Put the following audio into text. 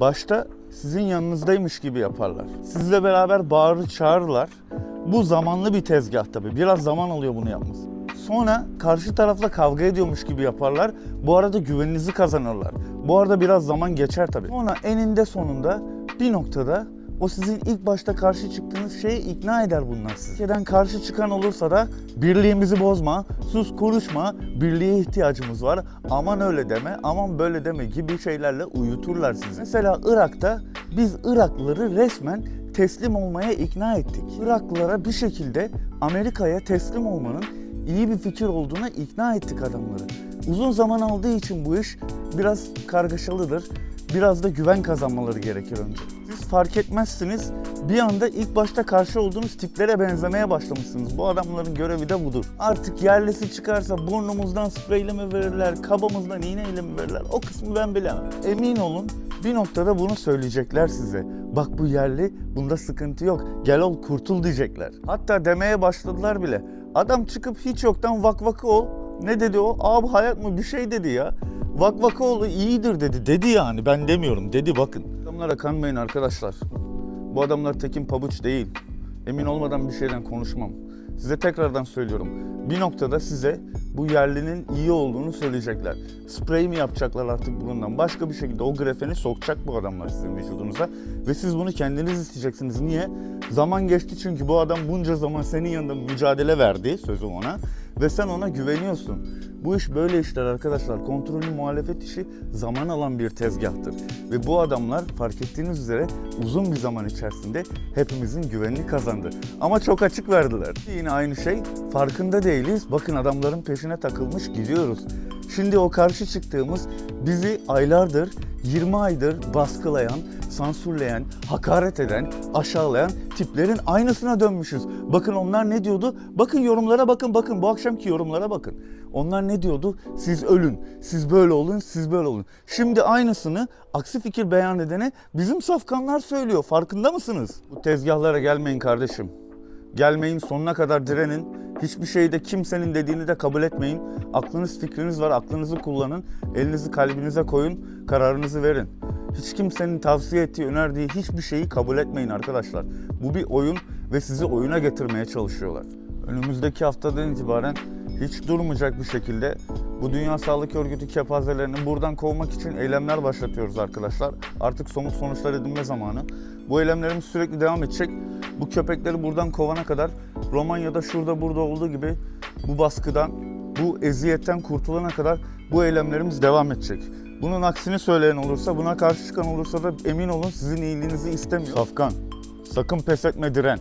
Başta sizin yanınızdaymış gibi yaparlar. Sizle beraber bağırır çağırırlar. Bu zamanlı bir tezgah tabii. Biraz zaman alıyor bunu yapması. Sonra karşı tarafla kavga ediyormuş gibi yaparlar. Bu arada güveninizi kazanırlar. Bu arada biraz zaman geçer tabii. Sonra eninde sonunda bir noktada o sizin ilk başta karşı çıktığınız şeye ikna eder bunlar sizi. Ülkeden karşı çıkan olursa da birliğimizi bozma, sus konuşma, birliğe ihtiyacımız var. Aman öyle deme, aman böyle deme gibi şeylerle uyuturlar sizi. Mesela Irak'ta biz Iraklıları resmen teslim olmaya ikna ettik. Iraklılara bir şekilde Amerika'ya teslim olmanın iyi bir fikir olduğuna ikna ettik adamları. Uzun zaman aldığı için bu iş biraz kargaşalıdır. Biraz da güven kazanmaları gerekir önce. Siz fark etmezsiniz. Bir anda ilk başta karşı olduğunuz tiplere benzemeye başlamışsınız. Bu adamların görevi de budur. Artık yerlisi çıkarsa burnumuzdan spreyle mi verirler, kabamızdan iğneyle mi verirler o kısmı ben bilemem. Emin olun bir noktada bunu söyleyecekler size. Bak bu yerli, bunda sıkıntı yok. Gel ol kurtul diyecekler. Hatta demeye başladılar bile. Adam çıkıp hiç yoktan vak vakı ol. Ne dedi o? Abi hayat mı bir şey dedi ya. Vak vakı ol iyidir dedi. Dedi yani ben demiyorum. Dedi bakın. Adamlara kanmayın arkadaşlar. Bu adamlar tekin pabuç değil. Emin olmadan bir şeyden konuşmam. Size tekrardan söylüyorum. Bir noktada size bu yerlinin iyi olduğunu söyleyecekler. Sprey mi yapacaklar artık burundan? Başka bir şekilde o grafeni sokacak bu adamlar sizin vücudunuza. Ve siz bunu kendiniz isteyeceksiniz. Niye? Zaman geçti çünkü bu adam bunca zaman senin yanında mücadele verdi sözüm ona. Ve sen ona güveniyorsun. Bu iş böyle işler arkadaşlar. Kontrollü muhalefet işi zaman alan bir tezgahtır. Ve bu adamlar fark ettiğiniz üzere uzun bir zaman içerisinde hepimizin güvenini kazandı. Ama çok açık verdiler. Yine aynı şey. Farkında değiliz. Bakın adamların peşine takılmış gidiyoruz. Şimdi o karşı çıktığımız bizi aylardır, 20 aydır baskılayan, sansürleyen, hakaret eden, aşağılayan tiplerin aynısına dönmüşüz. Bakın onlar ne diyordu? Bakın yorumlara bakın, bakın bu akşamki yorumlara bakın. Onlar ne diyordu? Siz ölün, siz böyle olun, siz böyle olun. Şimdi aynısını aksi fikir beyan edene bizim safkanlar söylüyor. Farkında mısınız? Bu tezgahlara gelmeyin kardeşim. Gelmeyin sonuna kadar direnin. Hiçbir şeyde kimsenin dediğini de kabul etmeyin. Aklınız fikriniz var aklınızı kullanın. Elinizi kalbinize koyun. Kararınızı verin. Hiç kimsenin tavsiye ettiği, önerdiği hiçbir şeyi kabul etmeyin arkadaşlar. Bu bir oyun ve sizi oyuna getirmeye çalışıyorlar. Önümüzdeki haftadan itibaren hiç durmayacak bir şekilde bu Dünya Sağlık Örgütü kepazelerini buradan kovmak için eylemler başlatıyoruz arkadaşlar. Artık somut sonuçlar edinme zamanı. Bu eylemlerimiz sürekli devam edecek. Bu köpekleri buradan kovana kadar Romanya'da şurada burada olduğu gibi bu baskıdan, bu eziyetten kurtulana kadar bu eylemlerimiz devam edecek. Bunun aksini söyleyen olursa, buna karşı çıkan olursa da emin olun sizin iyiliğinizi istemiyor. Safkan, sakın pes etme diren.